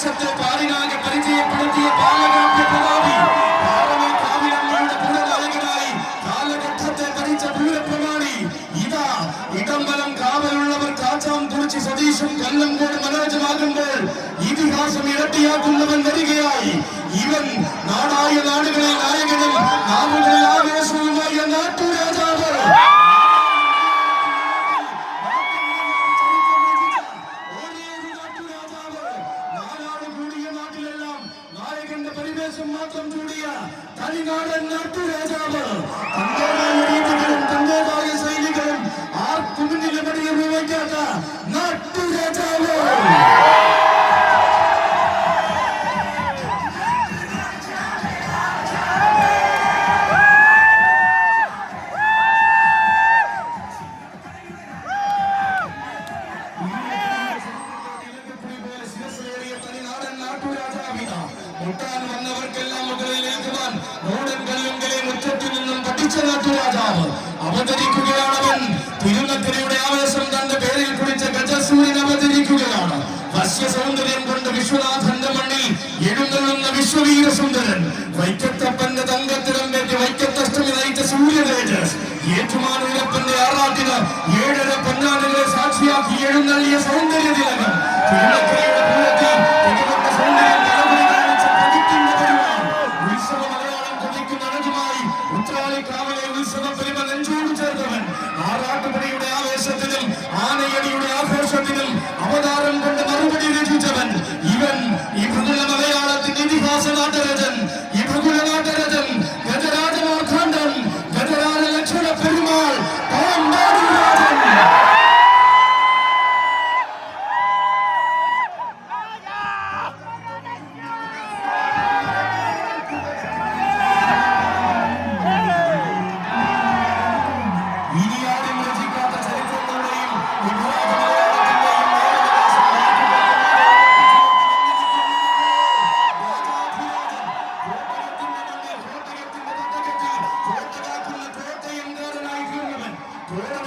தேசத்தை பாரினாக பரிச்சயப்படுத்திய பாலகாப்பிய பிரதாபி பாரமே காவிரங்களோட புடல் அழகினாய் காலகட்டத்தை பறிச்ச வீர பிரமாணி. இதா இடம்பலம் காவல் உள்ளவர் சதீஷும் கல்லம் கூட மனோஜமாகும் போல் இதிகாசம் இரட்டியாக்குள்ளவன் வருகிறாய் മാത്രം ചൂടിയ തനിനാടൻ നാട്ടുരാജാവ് തന്റേതായ രീതികളും തന്റേതായ ശൈലികളും ആർക്കും മുന്നിലും ഉപയോഗിക്കാത്ത നാട്ടുരാജാവ് ഇലക്കപ്പുഴ ശിരസ്സേറിയ തനിനാടൻ നാട്ടുരാജാവിതാ. മുട്ടാൻ വന്നവർക്കെല്ലാം മുകളിലേക്കുവാൻ നോടൻ കല്ലുങ്കലെ മുറ്റത്തിൽ നിന്നും പഠിച്ച നാട്ടുരാജാവ് അവതരിക്കുകയാണവൻ. തിരുനക്കരയുടെ ആവേശം തന്റെ പേരിൽ കുടിച്ച ഗജസൂര്യൻ അവതരിക്കുകയാണ്. വശ്യ സൗന്ദര്യം കൊണ്ട് വിശ്വനാഥന്റെ മണ്ണിൽ എഴുന്നള്ളുന്ന വിശ്വവീര സുന്ദരൻ വൈക്കത്തപ്പന്റെ തങ്കത്തിടമ്പേറ്റ് വൈക്കത്തഷ്ടമി നയിച്ച സൂര്യതേജസ് ഏറ്റുമാനൂരപ്പന്റെ ആറാട്ടിന് ഏഴര പൊന്നാനുകളെ സാക്ഷിയാക്കി എഴുന്നള്ളിയ സൗന്ദര്യ തിലകം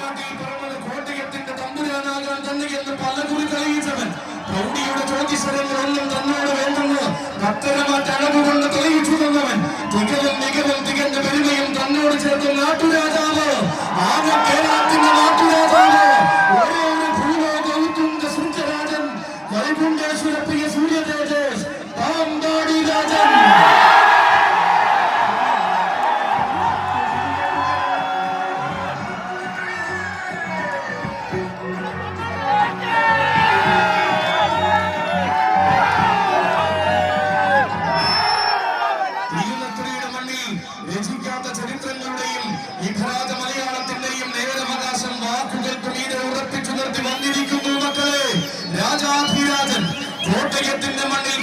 കോട്ടയത്തിന്റെ തമ്പുരാനാകാൻ തന്നെ എന്ന് പലകുറി തെളിയിച്ചവൻ. പ്രൗഢിയുടെ ജ്യോതിഷരങ്ങളൊന്നും തന്നോട് വേണ്ടെന്ന്. കത്തരമാറ്റഴകു കൊണ്ട് വിഭ്രാത മലയാളത്തിന്റെയും നേരവകാശം വാക്കുകൾക്ക് മീതെ ഉറപ്പിച്ചു നിർത്തി വന്നിരിക്കുന്നു മക്കളെ. രാജാധിരാജൻ കോട്ടയത്തിന്റെ മണ്ണിൽ